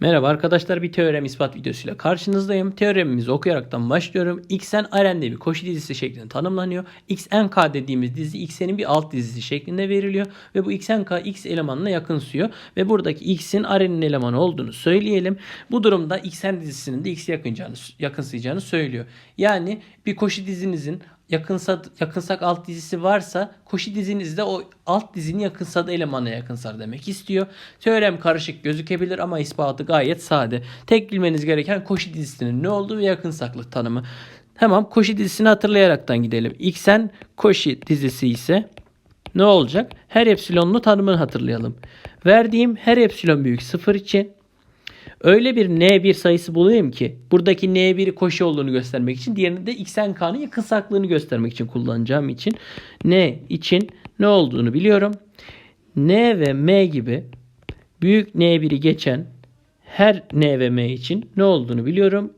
Merhaba arkadaşlar bir teorem ispat videosuyla karşınızdayım. Teoremimizi okuyaraktan başlıyorum. Xn Rn'de bir koşu dizisi şeklinde tanımlanıyor. Xnk dediğimiz dizi Xn'in bir alt dizisi şeklinde veriliyor. Ve bu Xnk X elemanına yakınsıyor. Ve buradaki X'in Rn'in elemanı olduğunu söyleyelim. Bu durumda Xn dizisinin de X'e yakınacağını, yakınsayacağını söylüyor. Yani bir koşu dizinizin yakınsa, yakınsak alt dizisi varsa koşu dizinizde o alt dizinin yakınsadığı elemana yakınsar demek istiyor. Teorem karışık gözükebilir ama ispatı gayet sade. Tek bilmeniz gereken koşu dizisinin ne olduğu ve yakınsaklık tanımı. Tamam koşu dizisini hatırlayaraktan gidelim. Xn koşu dizisi ise ne olacak? Her epsilonlu tanımını hatırlayalım. Verdiğim her epsilon büyük sıfır için Öyle bir N1 sayısı bulayım ki buradaki N1'i koşu olduğunu göstermek için diğerini de Xn K'nın yakın saklığını göstermek için kullanacağım için N için ne olduğunu biliyorum. N ve M gibi büyük N1'i geçen her N ve M için ne olduğunu biliyorum.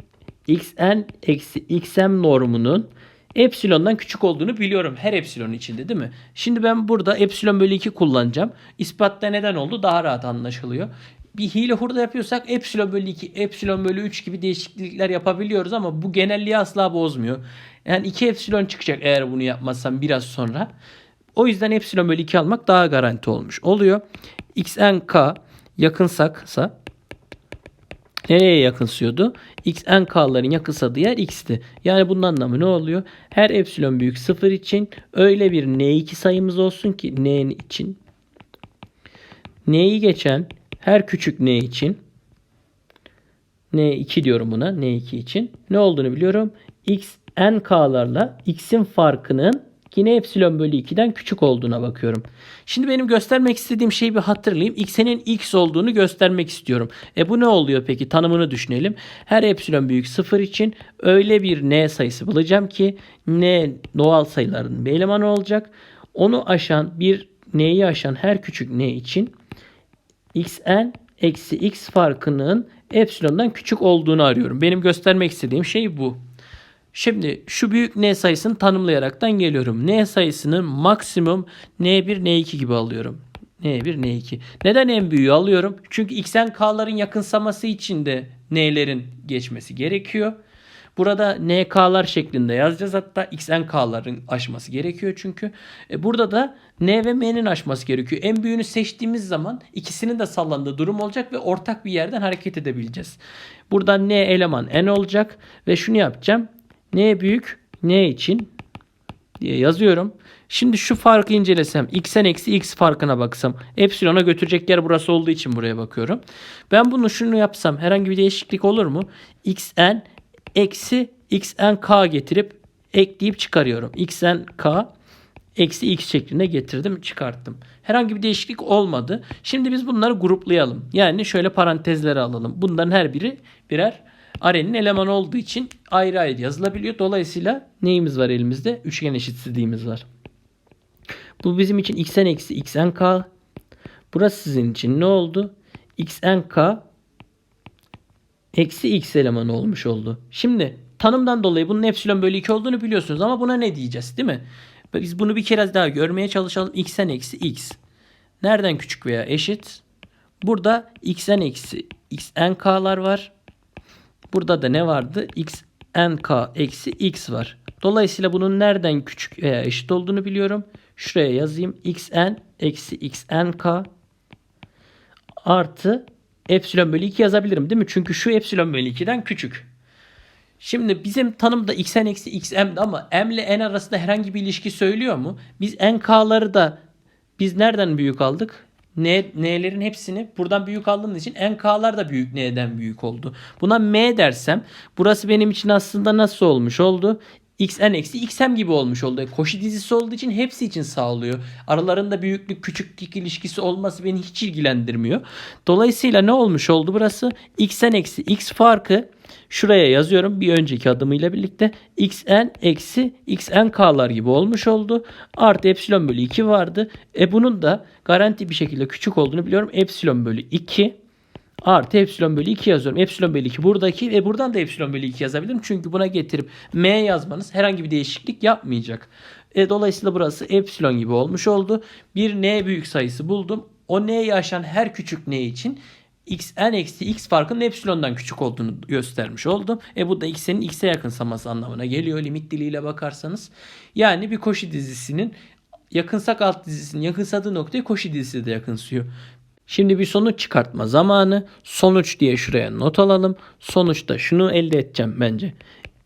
Xn eksi Xm normunun epsilondan küçük olduğunu biliyorum her epsilon içinde değil mi? Şimdi ben burada epsilon bölü 2 kullanacağım. İspatta neden oldu? Daha rahat anlaşılıyor bir hile hurda yapıyorsak epsilon bölü 2, epsilon bölü 3 gibi değişiklikler yapabiliyoruz ama bu genelliği asla bozmuyor. Yani 2 epsilon çıkacak eğer bunu yapmazsam biraz sonra. O yüzden epsilon bölü 2 almak daha garanti olmuş oluyor. xnk yakınsaksa nereye yakınsıyordu? xnk'ların yakınsadığı yer x'ti. Yani bunun anlamı ne oluyor? Her epsilon büyük 0 için öyle bir n2 sayımız olsun ki n için n'yi geçen her küçük n için n2 diyorum buna n2 için ne olduğunu biliyorum. x n k'larla x'in farkının yine epsilon bölü 2'den küçük olduğuna bakıyorum. Şimdi benim göstermek istediğim şeyi bir hatırlayayım. x'nin x olduğunu göstermek istiyorum. E bu ne oluyor peki? Tanımını düşünelim. Her epsilon büyük 0 için öyle bir n sayısı bulacağım ki n doğal sayıların bir elemanı olacak. Onu aşan bir n'yi aşan her küçük n için xn eksi x farkının epsilondan küçük olduğunu arıyorum. Benim göstermek istediğim şey bu. Şimdi şu büyük n sayısını tanımlayaraktan geliyorum. n sayısını maksimum n1 n2 gibi alıyorum. n1 n2. Neden en büyüğü alıyorum? Çünkü xn k'ların yakınsaması için de n'lerin geçmesi gerekiyor. Burada NK'lar şeklinde yazacağız. Hatta XNK'ların aşması gerekiyor çünkü. E burada da N ve M'nin aşması gerekiyor. En büyüğünü seçtiğimiz zaman ikisinin de sallandığı durum olacak ve ortak bir yerden hareket edebileceğiz. Burada N eleman N olacak ve şunu yapacağım. N büyük N için diye yazıyorum. Şimdi şu farkı incelesem x'en eksi x farkına baksam epsilona götürecek yer burası olduğu için buraya bakıyorum. Ben bunu şunu yapsam herhangi bir değişiklik olur mu? xn eksi xnk getirip ekleyip çıkarıyorum. xnk eksi x şeklinde getirdim çıkarttım. Herhangi bir değişiklik olmadı. Şimdi biz bunları gruplayalım. Yani şöyle parantezlere alalım. Bunların her biri birer arenin elemanı olduğu için ayrı ayrı yazılabiliyor. Dolayısıyla neyimiz var elimizde? Üçgen eşitsizliğimiz var. Bu bizim için xn eksi xnk. Burası sizin için ne oldu? xnk eksi x elemanı olmuş oldu. Şimdi tanımdan dolayı bunun epsilon bölü 2 olduğunu biliyorsunuz ama buna ne diyeceğiz değil mi? Biz bunu bir kere daha görmeye çalışalım. xn eksi x. Nereden küçük veya eşit? Burada xn eksi xnk'lar var. Burada da ne vardı? xnk eksi x var. Dolayısıyla bunun nereden küçük veya eşit olduğunu biliyorum. Şuraya yazayım. xn eksi xnk artı epsilon bölü 2 yazabilirim değil mi? Çünkü şu epsilon bölü 2'den küçük. Şimdi bizim tanımda xn eksi xm'di ama m ile n arasında herhangi bir ilişki söylüyor mu? Biz nk'ları da biz nereden büyük aldık? N, n'lerin hepsini buradan büyük aldığımız için nk'lar da büyük n'den büyük oldu. Buna m dersem burası benim için aslında nasıl olmuş oldu? Xn eksi xm gibi olmuş oldu. Koşu dizisi olduğu için hepsi için sağlıyor. Aralarında büyüklük küçüklük ilişkisi olması beni hiç ilgilendirmiyor. Dolayısıyla ne olmuş oldu burası? xn eksi x farkı şuraya yazıyorum bir önceki adımıyla birlikte xn eksi xnk'lar gibi olmuş oldu. Artı epsilon bölü 2 vardı. E bunun da garanti bir şekilde küçük olduğunu biliyorum. Epsilon bölü 2 artı epsilon bölü 2 yazıyorum. Epsilon bölü 2 buradaki ve buradan da epsilon bölü 2 yazabilirim. Çünkü buna getirip m yazmanız herhangi bir değişiklik yapmayacak. E, dolayısıyla burası epsilon gibi olmuş oldu. Bir n büyük sayısı buldum. O n'yi aşan her küçük n için xn eksi x farkının epsilondan küçük olduğunu göstermiş oldum. E bu da x'in x'e yakınsaması anlamına geliyor limit diliyle bakarsanız. Yani bir koşu dizisinin yakınsak alt dizisinin yakınsadığı noktaya koşu dizisi de yakınsıyor. Şimdi bir sonuç çıkartma zamanı. Sonuç diye şuraya not alalım. Sonuçta şunu elde edeceğim bence.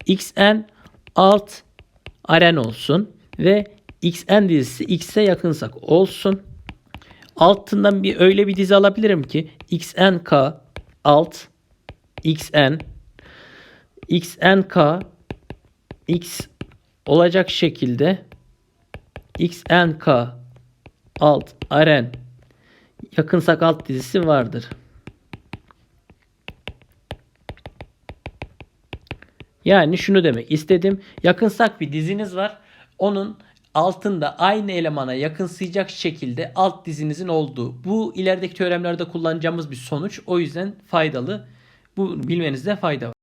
xn alt aren olsun ve xn dizisi x'e yakınsak olsun. Altından bir öyle bir dizi alabilirim ki xnk alt xn xnk x olacak şekilde xnk alt aren yakınsak alt dizisi vardır. Yani şunu demek istedim. Yakınsak bir diziniz var. Onun altında aynı elemana yakınsayacak şekilde alt dizinizin olduğu. Bu ilerideki teoremlerde kullanacağımız bir sonuç. O yüzden faydalı. Bu bilmenizde fayda var.